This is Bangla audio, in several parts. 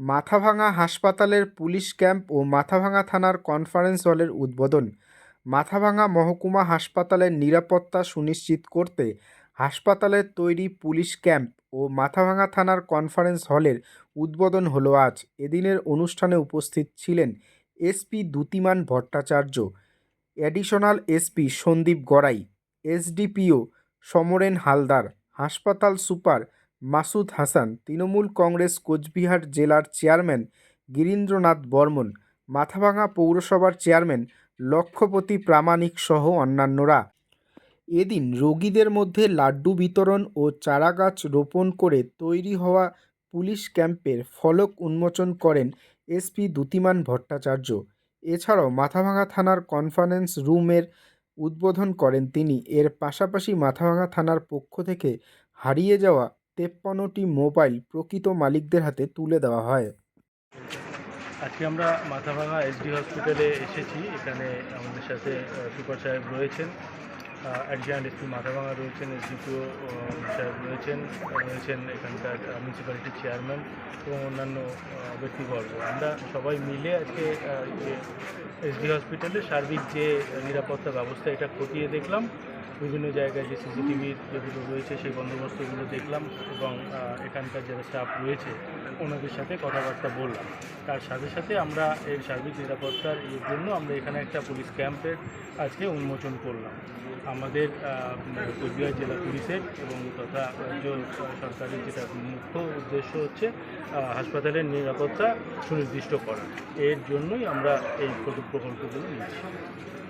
মাথাভাঙা হাসপাতালের পুলিশ ক্যাম্প ও মাথাভাঙা থানার কনফারেন্স হলের উদ্বোধন। মাথাভাঙা মহকুমা হাসপাতালের নিরাপত্তা সুনিশ্চিত করতে হাসপাতালের তৈরি পুলিশ ক্যাম্প ও মাথাভাঙা থানার কনফারেন্স হলের উদ্বোধন হলো আজ। এদিনের অনুষ্ঠানে উপস্থিত ছিলেন SP Dyutiman Bhattacharya, additional SP Sandeep Garai, SDPO Samaren Haldar, হাসপাতাল সুপার মাসুদ হাসান, তৃণমূল কংগ্রেস কোচবিহার জেলার চেয়ারম্যান গিরীন্দ্রনাথ বর্মন, মাথাভাঙা পৌরসভার চেয়ারম্যান লক্ষ্যপতি প্রামাণিক সহ অন্যান্যরা। এদিন রোগীদের মধ্যে লাড্ডু বিতরণ ও চারাগাছ রোপণ করে তৈরি হওয়া পুলিশ ক্যাম্পের ফলক উন্মোচন করেন এসপি দ্যুতিমান ভট্টাচার্য। এছাড়াও মাথাভাঙা থানার কনফারেন্স রুমের উদ্বোধন করেন তিনি। এর পাশাপাশি মাথাভাঙা থানার পক্ষ থেকে হারিয়ে যাওয়া তেপ্পান্নটি মোবাইল প্রকৃত মালিকদের হাতে তুলে দেওয়া হয়। আজকে আমরা মাথাভাঙা এসডি হসপিটালে এসেছি। এখানে আমাদের সাথে সুপার সাহেব রয়েছেন। অ্যাডিশনাল এসপি মাথাভাঙা রয়েছেন, এসডিপিও সাহেব রয়েছেন রয়েছেন এখানকার মিউনিসিপ্যালিটির চেয়ারম্যান এবং অন্যান্য ব্যক্তিবর্গ। আমরা সবাই মিলে আজকে এসডি হসপিটালে সার্বিক যে নিরাপত্তা ব্যবস্থা, এটা খতিয়ে দেখলাম। বিভিন্ন জায়গায় যে সিসিটিভির যেগুলো রয়েছে, সেই বন্দোবস্তগুলো দেখলাম এবং এখানকার যারা স্টাফ রয়েছে, ওনাদের সাথে কথাবার্তা বললাম। তার সাথে সাথে আমরা এর সার্বিক নিরাপত্তার এর জন্য আমরা এখানে একটা পুলিশ ক্যাম্পের আজকে উন্মোচন করলাম। আমাদের কোচবিহার জেলা পুলিশের এবং তথা রাজ্য সরকারের যেটা মুখ্য উদ্দেশ্য হচ্ছে হাসপাতালের নিরাপত্তা সুনির্দিষ্ট করা। এর জন্যই আমরা এই প্রকল্প- প্রকল্পগুলো নিচ্ছি।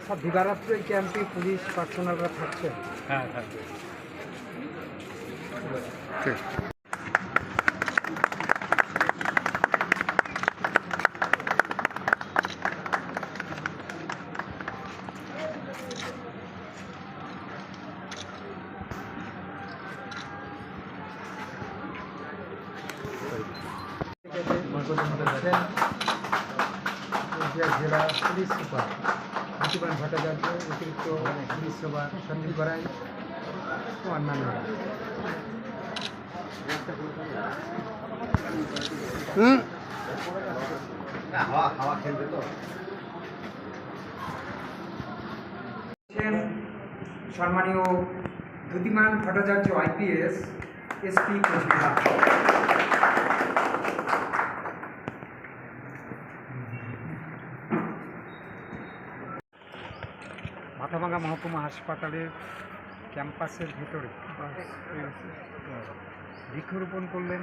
সব দিবারাত্র এই ক্যাম্পে পুলিশ পার্সোনালরা থাকছে? হ্যাঁ থাকবে কুচবিহার জেলা পুলিশ সুপার প্রতিমান ভট্টাচার্য অতিরিক্ত পুলিশ সুপার সন্দীপ গড়াই ও অন্যান্যরা ছিলেন সম্মানীয় দ্যুতিমান ভট্টাচার্য আইপিএস এসপি কোচবিহার। মাথাভাঙ্গা মহকুমা হাসপাতালের ক্যাম্পাসের ভিতরে। বৃক্ষরোপণ করলেন।